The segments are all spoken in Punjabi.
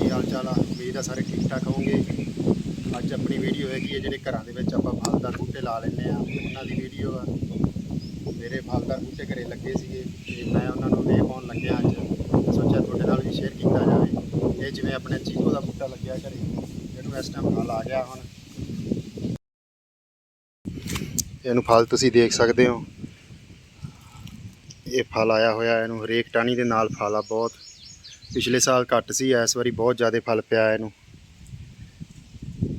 ਕੀ ਹਾਲ ਚਾਲ ਆ? ਉਮੀਦ ਆ ਸਾਰੇ ਠੀਕ ਠਾਕ ਹੋਵੋਗੇ। ਅੱਜ ਆਪਣੀ ਵੀਡੀਓ ਹੈਗੀ ਹੈ ਜਿਹੜੇ ਘਰਾਂ ਦੇ ਵਿੱਚ ਆਪਾਂ ਫਲਦਾਰ ਬੂਟੇ ਲਾ ਲੈਂਦੇ ਆ। ਉਹਨਾਂ ਦੀ ਵੀਡੀਓ ਆ। ਮੇਰੇ ਫਲਦਾਰ ਬੂਟੇ ਘਰੇ ਲੱਗੇ ਸੀਗੇ ਤੇ ਮੈਂ ਉਹਨਾਂ ਨੂੰ ਵੇ ਪਾਉਣ ਲੱਗਿਆ ਅੱਜ। ਸੋਚਿਆ ਤੁਹਾਡੇ ਨਾਲ ਵੀ ਸ਼ੇਅਰ ਕੀਤਾ ਜਾਵੇ। ਇਹ ਜਿਵੇਂ ਆਪਣੇ ਚੀਕੋ ਦਾ ਬੂਟਾ ਲੱਗਿਆ ਘਰੇ। ਇਹਨੂੰ ਇਸ ਟਾਈਮ ਫਲ ਆ ਗਿਆ ਹੁਣ। ਇਹਨੂੰ ਫਲ ਤੁਸੀਂ ਦੇਖ ਸਕਦੇ ਹੋ। ਇਹ ਫਲ ਆਇਆ ਹੋਇਆ, ਇਹਨੂੰ ਹਰੇਕ ਟਾਣੀ ਦੇ ਨਾਲ ਫਲ ਆ ਬਹੁਤ। ਪਿਛਲੇ ਸਾਲ ਘੱਟ ਸੀ ਇਸ ਵਾਰੀ ਬਹੁਤ ਜ਼ਿਆਦਾ ਫਲ ਪਿਆ ਇਹਨੂੰ।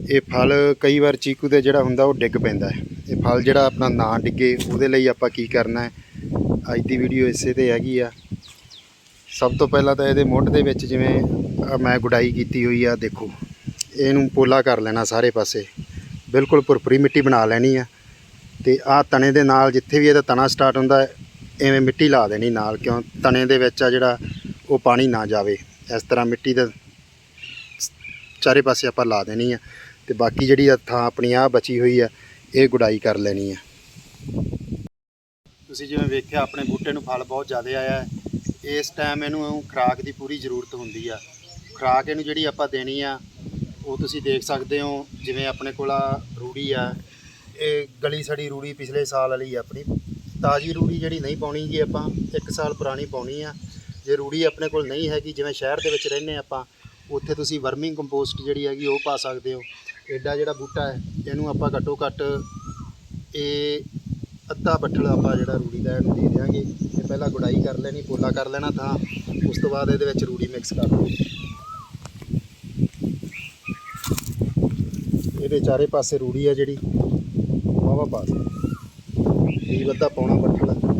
ਇਹ ਫਲ ਕਈ ਵਾਰ ਚੀਕੂ ਦੇ ਜਿਹੜਾ ਹੁੰਦਾ ਉਹ ਡਿੱਗ ਪੈਂਦਾ ਹੈ। ਇਹ ਫਲ ਜਿਹੜਾ ਆਪਣਾ ਨਾ ਡਿੱਗੇ ਉਹਦੇ ਲਈ ਆਪਾਂ ਕੀ ਕਰਨਾ ਹੈ? ਅੱਜ ਦੀ ਵੀਡੀਓ ਇਸੇ ਤੇ ਹੈਗੀ ਆ। ਸਭ ਤੋਂ ਪਹਿਲਾਂ ਤਾਂ ਇਹਦੇ ਮੁੱਢ ਦੇ ਵਿੱਚ ਜਿਵੇਂ ਮੈਂ ਗੁਡਾਈ ਕੀਤੀ ਹੋਈ ਆ ਦੇਖੋ। ਇਹਨੂੰ ਪੋਲਾ ਕਰ ਲੈਣਾ ਸਾਰੇ ਪਾਸੇ। ਬਿਲਕੁਲ ਭੁਰਪਰੀ ਮਿੱਟੀ ਬਣਾ ਲੈਣੀ ਆ। ਤੇ ਆਹ ਤਣੇ ਦੇ ਨਾਲ ਜਿੱਥੇ ਵੀ ਇਹਦਾ ਤਣਾ ਸਟਾਰਟ ਹੁੰਦਾ ਹੈ, ਐਵੇਂ ਮਿੱਟੀ ਲਾ ਦੇਣੀ ਨਾਲ। ਕਿਉਂ? ਤਣੇ ਦੇ ਵਿੱਚ ਆ ਜਿਹੜਾ ਉਹ ਪਾਣੀ ਨਾ ਜਾਵੇ। ਇਸ ਤਰ੍ਹਾਂ ਮਿੱਟੀ ਦਾ ਚਾਰੇ ਪਾਸੇ ਆਪਾਂ ਲਾ ਦੇਣੀ ਆ ਤੇ ਬਾਕੀ ਜਿਹੜੀ ਥਾਂ ਆਪਣੀ ਆ ਬਚੀ ਹੋਈ ਆ, ਇਹ ਗੁਡਾਈ ਕਰ ਲੈਣੀ ਆ। ਤੁਸੀਂ ਜਿਵੇਂ ਵੇਖਿਆ, ਆਪਣੇ ਬੂਟੇ ਨੂੰ ਫਲ ਬਹੁਤ ਜ਼ਿਆਦਾ ਆਇਆ ਇਸ ਟਾਈਮ ਇਹਨੂੰ ਖੁਰਾਕ ਦੀ ਪੂਰੀ ਜ਼ਰੂਰਤ ਹੁੰਦੀ ਆ। ਖੁਰਾਕ ਇਹਨੂੰ ਜਿਹੜੀ ਆਪਾਂ ਦੇਣੀ ਆ, ਉਹ ਤੁਸੀਂ ਦੇਖ ਸਕਦੇ ਹੋ, ਜਿਵੇਂ ਆਪਣੇ ਕੋਲ ਆ ਰੂੜੀ ਆ। ਇਹ ਗਲੀ ਸੜੀ ਰੂੜੀ ਪਿਛਲੇ ਸਾਲ ਵਾਲੀ ਆ ਆਪਣੀ। ਤਾਜ਼ੀ ਰੂੜੀ ਜਿਹੜੀ ਨਹੀਂ ਪਾਉਣੀ ਜੀ ਆਪਾਂ, ਇੱਕ ਸਾਲ ਪੁਰਾਣੀ ਪਾਉਣੀ ਆ। ਜੇ ਰੂੜੀ ਆਪਣੇ ਕੋਲ ਨਹੀਂ ਹੈਗੀ ਜਿਵੇਂ ਸ਼ਹਿਰ ਦੇ ਵਿੱਚ ਰਹਿੰਦੇ ਆਪਾਂ, ਉੱਥੇ ਤੁਸੀਂ ਵਰਮਿੰਗ ਕੰਪੋਸਟ ਜਿਹੜੀ ਹੈਗੀ ਉਹ ਪਾ ਸਕਦੇ ਹੋ। ਐਡਾ ਜਿਹੜਾ ਬੂਟਾ ਹੈ, ਇਹਨੂੰ ਆਪਾਂ ਘੱਟੋ ਘੱਟ ਇਹ ਅੱਧਾ ਬੱਠਲ ਆਪਾਂ ਜਿਹੜਾ ਰੂੜੀ ਦਾ ਇਹਨੂੰ ਦੇ ਦਿਆਂਗੇ। ਤੇ ਪਹਿਲਾਂ ਗੁਡਾਈ ਕਰ ਲੈਣੀ, ਪੋਲਾ ਕਰ ਲੈਣਾ ਤਾਂ ਉਸ ਤੋਂ ਬਾਅਦ ਇਹਦੇ ਵਿੱਚ ਰੂੜੀ ਮਿਕਸ ਕਰ ਦੇਣੀ ਇਹਦੇ ਚਾਰੇ ਪਾਸੇ ਰੂੜੀ ਆ ਜਿਹੜੀ ਵਾਵਾ ਪਾ ਦੇ ਇਹ ਵੱਧਾ ਪਾਉਣਾ ਬੱਠਲ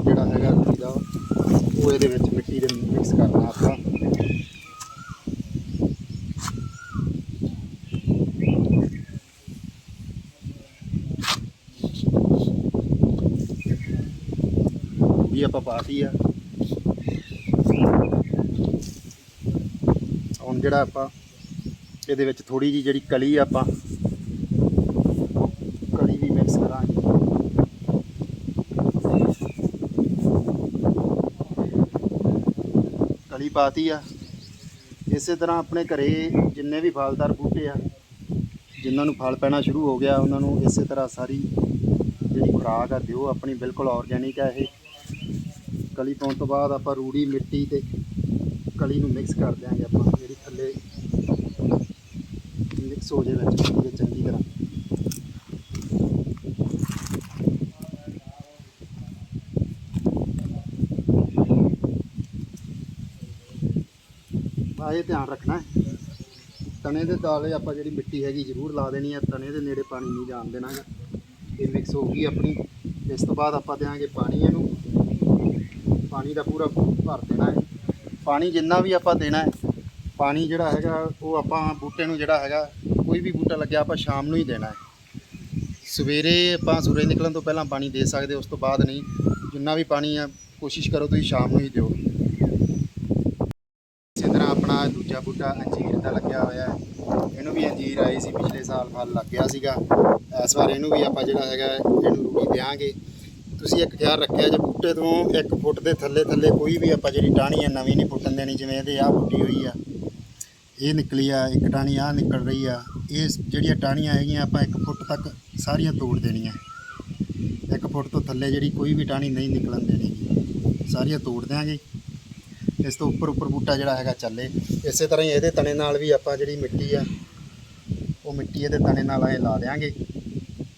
ਉਹ ਇਹਦੇ ਵਿੱਚ ਮਿੱਟੀ ਦੇ ਮਿਕਸ ਕਰਨਾ ਆਪਾਂ ਵੀ ਆਪਾਂ ਪਾਤੀ ਆ। ਹੁਣ ਜਿਹੜਾ ਆਪਾਂ ਇਹਦੇ ਵਿੱਚ ਥੋੜੀ ਜੀ ਜਿਹੜੀ ਕਲੀ ਆ ਆਪਾਂ ਕਲੀ ਵੀ ਮਿਕਸ ਕਰਾਂਗੇ ਕਲੀ ਪਾਤੀ ਆ। ਇਸੇ ਤਰ੍ਹਾਂ ਆਪਣੇ ਘਰੇ ਜਿੰਨੇ ਵੀ ਫਲਦਾਰ ਬੂਟੇ ਆ, ਜਿਨ੍ਹਾਂ ਨੂੰ ਫਲ ਪੈਣਾ ਸ਼ੁਰੂ ਹੋ ਗਿਆ, ਉਹਨਾਂ ਨੂੰ ਇਸੇ ਤਰ੍ਹਾਂ ਸਾਰੀ ਜਿਹੜੀ ਖੁਰਾਕ ਆ, ਦਿਓ। ਆਪਣੀ ਬਿਲਕੁਲ ਆਰਗੈਨਿਕ ਆ ਇਹ। ਕਲੀ ਪਾਉਣ ਤੋਂ ਬਾਅਦ ਆਪਾਂ ਰੂੜੀ ਮਿੱਟੀ ਤੇ ਕਲੀ ਨੂੰ ਮਿਕਸ ਕਰ ਦਿਆਂਗੇ ਆਪਾਂ। ਜਿਹੜੀ ਥੱਲੇ ਮਿਕਸ ਹੋ ਜੇ ਵਿੱਚ ਚੰਗੀ ਤਰ੍ਹਾਂ। ਆ ਇਹ ਧਿਆਨ ਰੱਖਣਾ ਹੈ। ਤਣੇ ਦੇ ਦਾਲੇ ਆਪਾਂ ਜਿਹੜੀ ਮਿੱਟੀ ਹੈਗੀ ਜ਼ਰੂਰ ਲਾ ਦੇਣੀ ਹੈ। ਤਣੇ ਦੇ ਨੇੜੇ ਪਾਣੀ ਨਹੀਂ ਜਾਣ ਦੇਣਾਗਾ। ਇਹ ਮਿਕਸ ਹੋ ਗਈ ਆਪਣੀ। ਇਸ ਤੋਂ ਬਾਅਦ ਆਪਾਂ ਦੇਵਾਂਗੇ ਪਾਣੀ ਇਹਨੂੰ। ਪਾਣੀ ਦਾ ਪੂਰਾ ਭਰ ਦੇਣਾ ਹੈ। ਪਾਣੀ ਜਿੰਨਾ ਵੀ ਆਪਾਂ ਦੇਣਾ ਹੈ, ਪਾਣੀ ਜਿਹੜਾ ਹੈਗਾ, ਉਹ ਆਪਾਂ ਬੂਟੇ ਨੂੰ ਜਿਹੜਾ ਹੈਗਾ, ਕੋਈ ਵੀ ਬੂਟਾ ਲੱਗਿਆ ਆਪਾਂ ਸ਼ਾਮ ਨੂੰ ਹੀ ਦੇਣਾ ਹੈ। ਸਵੇਰੇ ਆਪਾਂ ਸੂਰਜ ਨਿਕਲਣ ਤੋਂ ਪਹਿਲਾਂ ਪਾਣੀ ਦੇ ਸਕਦੇ ਉਸ ਤੋਂ ਬਾਅਦ ਨਹੀਂ। ਜਿੰਨਾ ਵੀ ਪਾਣੀ ਆ, ਕੋਸ਼ਿਸ਼ ਕਰੋ ਤੁਸੀਂ ਸ਼ਾਮ ਨੂੰ ਹੀ ਦਿਓ ਇਸੇ ਤਰ੍ਹਾਂ ਆਪਣਾ ਦੂਜਾ ਬੂਟਾ ਅੰਜੀਰ ਦਾ ਲੱਗਿਆ ਹੋਇਆ ਹੈ। ਇਹਨੂੰ ਵੀ ਅੰਜੀਰ ਆਈ ਸੀ, ਪਿਛਲੇ ਸਾਲ ਫਲ ਲੱਗ ਗਿਆ ਸੀਗਾ। ਇਸ ਵਾਰ ਇਹਨੂੰ ਵੀ ਆਪਾਂ ਜਿਹੜਾ ਹੈਗਾ, ਇਹਨੂੰ ਰੂੜੀ ਦੇਵਾਂਗੇ ਤੁਸੀਂ ਇੱਕ ਖਿਆਲ ਰੱਖਿਆ ਜੇ ਬੂਟੇ ਤੋਂ 1 ਫੁੱਟ ਦੇ ਥੱਲੇ ਥੱਲੇ ਕੋਈ ਵੀ ਆਪਾਂ ਜਿਹੜੀ ਟਾਹਣੀ ਹੈ, ਨਵੀਂ ਨਹੀਂ ਪੁੱਟਣ ਦੇਣੀ, ਜਿਵੇਂ ਇਹਦੇ ਆਹ ਪੁੱਟੀ ਹੋਈ ਆ। ਇਹ ਨਿਕਲੀ ਆ, ਇੱਕ ਟਾਹਣੀ ਆ ਨਿਕਲ ਰਹੀ ਆ। ਇਹ ਜਿਹੜੀਆਂ ਟਾਹਣੀਆਂ ਹੈਗੀਆਂ, ਆਪਾਂ 1 ਫੁੱਟ ਤੱਕ ਸਾਰੀਆਂ ਤੋੜ ਦੇਣੀਆਂ। 1 ਫੁੱਟ ਤੋਂ ਥੱਲੇ ਜਿਹੜੀ ਕੋਈ ਵੀ ਟਾਹਣੀ ਨਹੀਂ ਨਿਕਲਣ ਦੇਣੀ। ਸਾਰੀਆਂ ਤੋੜ ਦਿਆਂਗੇ। ਇਸ ਤੋਂ ਉੱਪਰ ਉੱਪਰ ਬੂਟਾ ਜਿਹੜਾ ਹੈਗਾ ਚੱਲੇ। ਇਸੇ ਤਰ੍ਹਾਂ ਹੀ ਇਹਦੇ ਤਣੇ ਨਾਲ ਵੀ ਆਪਾਂ ਜਿਹੜੀ ਮਿੱਟੀ ਆ, ਉਹ ਮਿੱਟੀ ਇਹਦੇ ਤਣੇ ਨਾਲ ਐ ਲਾ ਦਿਆਂਗੇ।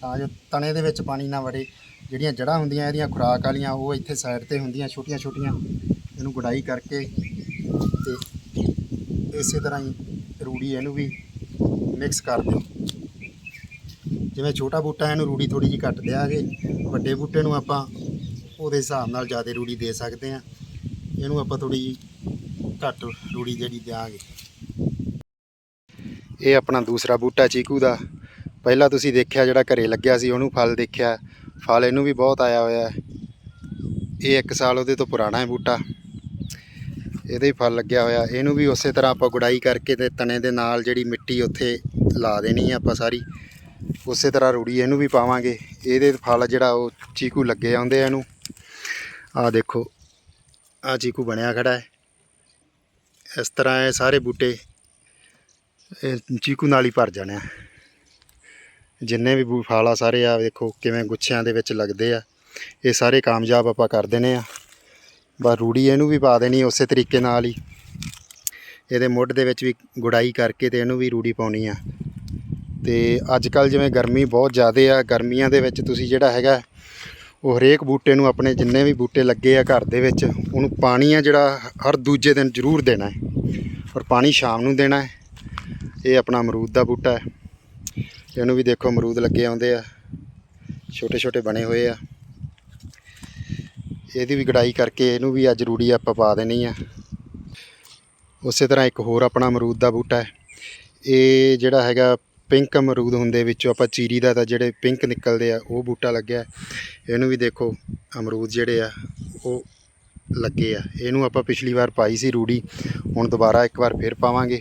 ਤਾਂ ਜੋ ਤਣੇ ਦੇ ਵਿੱਚ ਪਾਣੀ ਨਾ ਵੜੇ। ਜਿਹੜੀਆਂ ਜੜ੍ਹਾਂ ਹੁੰਦੀਆਂ ਇਹਦੀਆਂ, ਖੁਰਾਕ ਵਾਲੀਆਂ, ਉਹ ਇੱਥੇ ਸਾਈਡ ਤੇ ਹੁੰਦੀਆਂ ਛੋਟੀਆਂ ਛੋਟੀਆਂ ਇਹਨੂੰ ਗੁਡਾਈ ਕਰਕੇ ਤੇ ਇਸੇ ਤਰ੍ਹਾਂ ਹੀ ਰੂੜੀ ਇਹਨੂੰ ਵੀ ਮਿਕਸ ਕਰ ਦਿਓ। ਜਿਵੇਂ ਛੋਟਾ ਬੂਟਾ ਇਹਨੂੰ ਰੂੜੀ ਥੋੜੀ ਜਿਹੀ ਘੱਟ ਦਿਆਂਗੇ, ਵੱਡੇ ਬੂਟੇ ਨੂੰ ਆਪਾਂ ਉਹਦੇ ਹਿਸਾਬ ਨਾਲ ਜ਼ਿਆਦਾ ਰੂੜੀ ਦੇ ਸਕਦੇ ਹਾਂ ਇਹਨੂੰ ਆਪਾਂ ਥੋੜੀ ਜਿਹੀ ਘੱਟ ਰੂੜੀ ਜਿਹੜੀ ਦਿਆਂਗੇ। ਇਹ ਆਪਣਾ ਦੂਸਰਾ ਬੂਟਾ ਚੀਕੂ ਦਾ। ਪਹਿਲਾਂ ਤੁਸੀਂ ਦੇਖਿਆ ਜਿਹੜਾ ਘਰੇ ਲੱਗਿਆ ਸੀ, ਉਹਨੂੰ ਫਲ ਦੇਖਿਆ। ਫਲ ਇਹਨੂੰ ਵੀ ਬਹੁਤ ਆਇਆ ਹੋਇਆ ਹੈ। ਇਹ ਇੱਕ ਸਾਲ ਉਹਦੇ ਤੋਂ ਪੁਰਾਣਾ ਹੈ ਬੂਟਾ। ਇਹਦੇ ਹੀ ਫਲ ਲੱਗਿਆ ਹੋਇਆ। ਇਹਨੂੰ ਵੀ ਉਸੇ ਤਰ੍ਹਾਂ ਆਪਾਂ ਗੁਡਾਈ ਕਰਕੇ ਤੇ ਤਣੇ ਦੇ ਨਾਲ ਜਿਹੜੀ ਮਿੱਟੀ ਉੱਥੇ ਲਾ ਦੇਣੀ ਹੈ ਆਪਾਂ ਸਾਰੀ। ਉਸੇ ਤਰ੍ਹਾਂ ਰੂੜੀ ਇਹਨੂੰ ਵੀ ਪਾਵਾਂਗੇ। ਇਹਦੇ ਫਲ ਜਿਹੜਾ ਉਹ ਚੀਕੂ ਲੱਗੇ ਆਉਂਦੇ ਆ ਇਹਨੂੰ। ਆਹ ਦੇਖੋ। ਆ ਚੀਕੂ ਬਣਿਆ ਖੜਾ ਹੈ। ਇਸ ਤਰ੍ਹਾਂ ਇਹ ਸਾਰੇ ਬੂਟੇ ਚੀਕੂ ਨਾਲ ਹੀ ਭਰ ਜਾਣਾ ਜਿੰਨੇ ਵੀ ਬੂ, ਫਲ ਆ ਸਾਰੇ ਆ, ਵੇਖੋ ਕਿਵੇਂ ਗੁੱਛਿਆਂ ਦੇ ਵਿੱਚ ਲੱਗਦੇ ਆ। ਇਹ ਸਾਰੇ ਕਾਮਯਾਬ ਆਪਾਂ ਕਰ ਦੇਣੇ ਆ। ਬਸ ਰੂੜੀ ਇਹਨੂੰ ਵੀ ਪਾ ਦੇਣੀ ਉਸੇ ਤਰੀਕੇ ਨਾਲ ਹੀ। ਇਹਦੇ ਮੁੱਢ ਦੇ ਵਿੱਚ ਵੀ ਗੁਡਾਈ ਕਰਕੇ ਤੇ ਇਹਨੂੰ ਵੀ ਰੂੜੀ ਪਾਉਣੀ ਆ। ਤੇ ਅੱਜ ਕੱਲ ਜਿਵੇਂ ਗਰਮੀ ਬਹੁਤ ਜ਼ਿਆਦਾ ਆ, ਗਰਮੀਆਂ ਦੇ ਵਿੱਚ ਤੁਸੀਂ ਜਿਹੜਾ ਹੈਗਾ ਉਹ ਹਰੇਕ ਬੂਟੇ ਨੂੰ ਆਪਣੇ ਜਿੰਨੇ ਵੀ ਬੂਟੇ ਲੱਗੇ ਆ ਘਰ ਦੇ ਵਿੱਚ, ਉਹਨੂੰ ਪਾਣੀ ਆ ਜਿਹੜਾ ਹਰ ਦੂਜੇ ਦਿਨ ਜ਼ਰੂਰ ਦੇਣਾ ਹੈ ਔਰ ਪਾਣੀ ਸ਼ਾਮ ਨੂੰ ਦੇਣਾ ਹੈ। ਇਹ ਆਪਣਾ ਅਮਰੂਦ ਦਾ ਬੂਟਾ ਹੈ। ਇਹਨੂੰ ਵੀ ਦੇਖੋ ਅਮਰੂਦ ਲੱਗੇ ਆਉਂਦੇ ਆ ਛੋਟੇ ਛੋਟੇ ਬਣੇ ਹੋਏ ਆ। ਇਹਦੀ ਵੀ ਗੜਾਈ ਕਰਕੇ ਇਹਨੂੰ ਵੀ ਅੱਜ ਰੂੜੀ ਆਪਾਂ ਪਾ ਦੇਣੀ ਆ। ਉਸੇ ਤਰ੍ਹਾਂ ਇੱਕ ਹੋਰ ਆਪਣਾ ਅਮਰੂਦ ਦਾ ਬੂਟਾ ਹੈ। ਇਹ ਜਿਹੜਾ ਹੈਗਾ ਪਿੰਕ ਅਮਰੂਦ ਹੁੰਦੇ ਵਿੱਚੋਂ ਆਪਾਂ ਚੀਰੀ ਦਾ ਤਾਂ ਜਿਹੜੇ ਪਿੰਕ ਨਿਕਲਦੇ ਆ, ਉਹ ਬੂਟਾ ਲੱਗਿਆ। ਇਹਨੂੰ ਵੀ ਦੇਖੋ, ਅਮਰੂਦ ਜਿਹੜੇ ਆ, ਉਹ ਲੱਗੇ ਆ। ਇਹਨੂੰ ਆਪਾਂ ਪਿਛਲੀ ਵਾਰ ਪਾਈ ਸੀ ਰੂੜੀ, ਹੁਣ ਦੁਬਾਰਾ ਇੱਕ ਵਾਰ ਫਿਰ ਪਾਵਾਂਗੇ।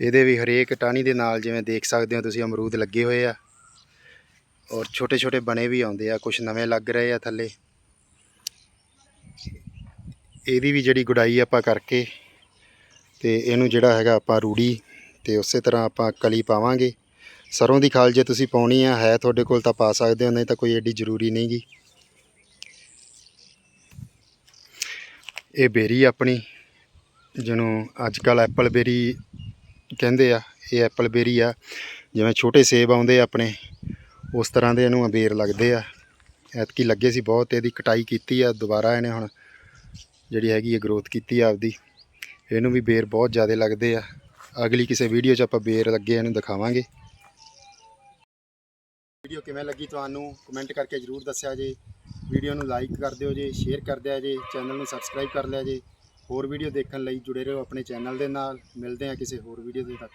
ਇਹਦੇ ਵੀ ਹਰੇਕ ਟਾਹਣੀ ਦੇ ਨਾਲ ਜਿਵੇਂ ਦੇਖ ਸਕਦੇ ਹੋ ਤੁਸੀਂ, ਅਮਰੂਦ ਲੱਗੇ ਹੋਏ ਆ। ਔਰ ਛੋਟੇ ਛੋਟੇ ਬਣੇ ਵੀ ਆਉਂਦੇ ਆ ਕੁਝ ਨਵੇਂ ਲੱਗ ਰਹੇ ਆ ਥੱਲੇ। ਇਹਦੀ ਵੀ ਜਿਹੜੀ ਗੁਡਾਈ ਆਪਾਂ ਕਰਕੇ, ਤੇ ਇਹਨੂੰ ਜਿਹੜਾ ਹੈਗਾ ਆਪਾਂ ਰੂੜੀ ਤੇ ਉਸੇ ਤਰ੍ਹਾਂ ਆਪਾਂ ਕਲੀ ਪਾਵਾਂਗੇ। ਸਰੋਂ ਦੀ ਖਾਲ ਜੇ ਤੁਸੀਂ ਪਾਉਣੀ ਆ, ਹੈ ਤੁਹਾਡੇ ਕੋਲ ਤਾਂ ਪਾ ਸਕਦੇ ਹੋ, ਨਹੀਂ ਤਾਂ ਕੋਈ ਏਡੀ ਜ਼ਰੂਰੀ ਨਹੀਂਗੀ ਇਹ ਬੇਰੀ ਆਪਣੀ, ਜਿਹਨੂੰ ਅੱਜ ਕੱਲ ਐਪਲ ਬੇਰੀ ਕਹਿੰਦੇ ਆ, ਇਹ ਐਪਲ ਬੇਰੀ ਆ, ਜਿਵੇਂ ਛੋਟੇ ਸੇਬ ਆਉਂਦੇ ਆ ਆਪਣੇ, ਉਸ ਤਰ੍ਹਾਂ ਦੇ ਇਹਨੂੰ ਅਬੇਰ ਲੱਗਦੇ ਆ। ਐਤਕੀ ਲੱਗੇ ਸੀ ਬਹੁਤ, ਇਹਦੀ ਕਟਾਈ ਕੀਤੀ ਆ, ਦੁਬਾਰਾ ਇਹਨੇ ਹੁਣ ਜਿਹੜੀ ਹੈਗੀ ਹੈ ਗਰੋਥ ਕੀਤੀ ਆ ਆਪਦੀ। ਇਹਨੂੰ ਵੀ ਬੇਰ ਬਹੁਤ ਜ਼ਿਆਦਾ ਲੱਗਦੇ ਆ। ਅਗਲੀ ਕਿਸੇ ਵੀਡੀਓ 'ਚ ਆਪਾਂ ਬੇਰ ਲੱਗੇ ਇਹਨੂੰ ਦਿਖਾਵਾਂਗੇ। ਵੀਡੀਓ ਕਿਵੇਂ ਲੱਗੀ ਤੁਹਾਨੂੰ? ਕਮੈਂਟ ਕਰਕੇ ਜਰੂਰ ਦੱਸਿਆ ਜੇ। ਵੀਡੀਓ ਨੂੰ ਲਾਈਕ ਕਰ ਦਿਓ ਜੇ ਸ਼ੇਅਰ ਕਰ ਦਿਆ ਜੇ ਚੈਨਲ ਨੂੰ ਸਬਸਕ੍ਰਾਈਬ ਕਰ ਲਿਆ ਜੇ। ਹੋਰ ਵੀਡੀਓ ਦੇਖਣ ਲਈ ਜੁੜੇ ਰਹੋ ਆਪਣੇ ਚੈਨਲ ਦੇ ਨਾਲ। ਮਿਲਦੇ ਹਾਂ ਕਿਸੇ ਹੋਰ ਵੀਡੀਓ ਦੇ ਤੱਕ।